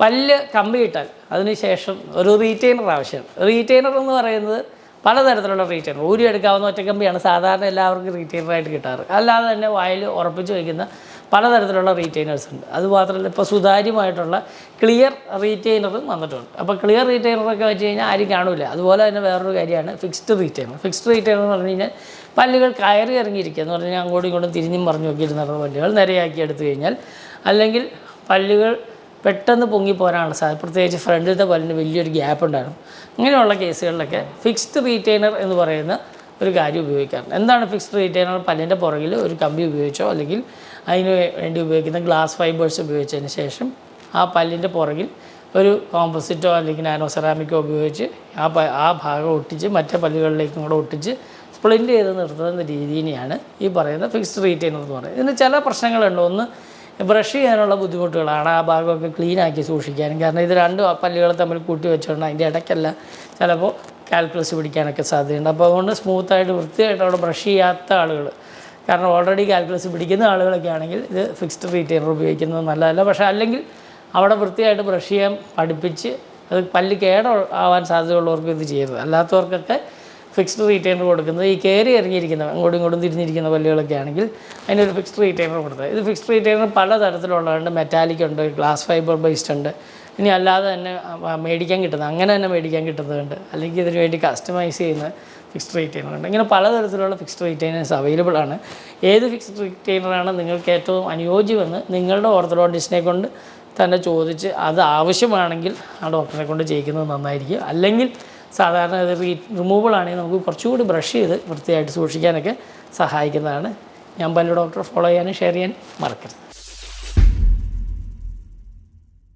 പല്ല് കമ്പി ഇട്ടാൽ അതിനുശേഷം ഒരു റീറ്റെയിനർ ആവശ്യമാണ് റീറ്റെയിനർ എന്ന് പറയുന്നത് പലതരത്തിലുള്ള റീറ്റെയിനർ ഊരി എടുക്കാവുന്ന ഒറ്റക്കമ്പിയാണ് സാധാരണ എല്ലാവർക്കും റീറ്റെയിനറായിട്ട് കിട്ടാറ്. അല്ലാതെ തന്നെ വായിൽ ഉറപ്പിച്ച് വയ്ക്കുന്ന പലതരത്തിലുള്ള റീറ്റെയിനേഴ്സ് ഉണ്ട്. അതുമാത്രമല്ല ഇപ്പോൾ സുതാര്യമായിട്ടുള്ള ക്ലിയർ റീറ്റെയിനറും വന്നിട്ടുണ്ട്. അപ്പോൾ ക്ലിയർ റീറ്റെയിനറൊക്കെ വെച്ച് കഴിഞ്ഞാൽ ആരും കാണില്ല അതുപോലെ തന്നെ വേറൊരു കാര്യമാണ് ഫിക്സ്ഡ് റീറ്റെയിനർ ഫിക്സ്ഡ് റീറ്റെയിനർ എന്ന് പറഞ്ഞു കഴിഞ്ഞാൽ പല്ലുകൾ കയറി ഇറങ്ങിയിരിക്കുക എന്ന് പറഞ്ഞാൽ അങ്ങോട്ടും ഇങ്ങോട്ടും തിരിഞ്ഞും പറഞ്ഞു നോക്കിയിരുന്ന പല്ലുകൾ നിരയാക്കി എടുത്തു കഴിഞ്ഞാൽ അല്ലെങ്കിൽ പല്ലുകൾ പെട്ടെന്ന് പൊങ്ങി പൊങ്ങിപ്പോരാനുള്ള സാധ്യത പ്രത്യേകിച്ച് ഫ്രണ്ടിലത്തെ പല്ലിന് വലിയൊരു ഗ്യാപ്പ് ഉണ്ടായിരുന്നു. ഇങ്ങനെയുള്ള കേസുകളിലൊക്കെ ഫിക്സ്ഡ് റീറ്റെയിനർ എന്ന് പറയുന്ന ഒരു കാര്യം ഉപയോഗിക്കാറുണ്ട്. എന്താണ് ഫിക്സ്ഡ് റീറ്റെയിനർ പല്ലിന്റെ പുറകിൽ ഒരു കമ്പി ഉപയോഗിച്ചോ അല്ലെങ്കിൽ അതിന് വേണ്ടി ഉപയോഗിക്കുന്ന ഗ്ലാസ് ഫൈബേഴ്സ് ഉപയോഗിച്ചതിന് ശേഷം ആ പല്ലിന്റെ പുറകിൽ ഒരു കോമ്പോസിറ്റോ അല്ലെങ്കിൽ നാനോ സെറാമിക്കോ ഉപയോഗിച്ച് ആ പ ആ ഭാഗം ഒട്ടിച്ച് മറ്റേ പല്ലുകളിലേക്കും കൂടെ ഒട്ടിച്ച് സ്പ്ലിന്റ് ചെയ്ത് നിർത്തുന്ന രീതിയിനെയാണ് ഈ പറയുന്ന ഫിക്സ്ഡ് റീറ്റെയിനർ എന്ന് പറയുന്നത്. ഇതിന് ചില പ്രശ്നങ്ങളുണ്ട്. ഒന്ന് ബ്രഷ് ചെയ്യാനുള്ള ബുദ്ധിമുട്ടുകളാണ്. ആ ഭാഗമൊക്കെ ക്ലീനാക്കി സൂക്ഷിക്കാനും. കാരണം ഇത് രണ്ട് പല്ലുകൾ തമ്മിൽ കൂട്ടി വെച്ചുകൊണ്ട് അതിന്റെ ഇടയ്ക്കല്ല ചിലപ്പോൾ കാൽക്കുലസ് പിടിക്കാനൊക്കെ സാധ്യതയുണ്ട്. അപ്പോൾ അതുകൊണ്ട് സ്മൂത്തായിട്ട് വൃത്തിയായിട്ട് അവിടെ ബ്രഷ് ചെയ്യാത്ത ആളുകൾ കാരണം ഓൾറെഡി കാൽക്കുലസ് പിടിക്കുന്ന ആളുകളൊക്കെ ആണെങ്കിൽ ഇത് ഫിക്സ്ഡ് റീറ്റെയിനർ ഉപയോഗിക്കുന്നത് നല്ലതല്ല. പക്ഷേ അല്ലെങ്കിൽ അവിടെ വൃത്തിയായിട്ട് ബ്രഷ് ചെയ്യാൻ പഠിപ്പിച്ച് അത് പല്ല് കേട ആവാൻ സാധ്യതയുള്ളവർക്ക് ഇത് ചെയ്യരുത് അല്ലാത്തവർക്കൊക്കെ ഫിക്സ്ഡ് റീറ്റൈനർ കൊടുക്കുന്നത്. ഈ കയറി ഇറങ്ങിയിരിക്കുന്ന അങ്ങോട്ടും ഇങ്ങോട്ടും തിരിഞ്ഞിരിക്കുന്ന പല്ലുകളൊക്കെ ആണെങ്കിൽ അതിനൊരു ഫിക്സ്ഡ് റീറ്റൈനർ കൊടുത്തത്. ഇത് ഫിക്സ്ഡ് റീറ്റൈനർ പല തരത്തിലുള്ളതുണ്ട്. മെറ്റാലിക് ഉണ്ട് ഗ്ലാസ് ഫൈബർ ബേസ്ഡ് ഉണ്ട്. ഇനി അല്ലാതെ തന്നെ മേടിക്കാൻ കിട്ടുന്നത് അങ്ങനെ തന്നെ മേടിക്കാൻ കിട്ടുന്നതുണ്ട്. അല്ലെങ്കിൽ ഇതിന് വേണ്ടി കസ്റ്റമൈസ് ചെയ്യുന്ന ഫിക്സ്ഡ് റീറ്റെയിനർ ഉണ്ട്. ഇങ്ങനെ പലതരത്തിലുള്ള ഫിക്സ്ഡ് റീറ്റെയിനേഴ്സ് അവൈലബിൾ ആണ്. ഏത് ഫിക്സ്ഡ് റീറ്റെയിനറാണ് നിങ്ങൾക്ക് ഏറ്റവും അനുയോജ്യമെന്ന് നിങ്ങളുടെ ഓർത്തഡോണ്ടിസ്റ്റിനെ കൊണ്ട് തന്നെ ചോദിച്ച് അത് ആവശ്യമാണെങ്കിൽ ആ ഡോക്ടറെ കൊണ്ട് ചെയ്യിക്കുന്നത് നന്നായിരിക്കും. അല്ലെങ്കിൽ സാധാരണ ഇത് റീ റിമൂവൾ ആണെങ്കിൽ നമുക്ക് കുറച്ചുകൂടി ബ്രഷ് ചെയ്ത് വൃത്തിയായിട്ട് സൂക്ഷിക്കാനൊക്കെ സഹായിക്കുന്നതാണ്. ഞാൻ പല്ല് ഡോക്ടറെ ഫോളോ ചെയ്യാനും ഷെയർ ചെയ്യാൻ മറക്കരുത്.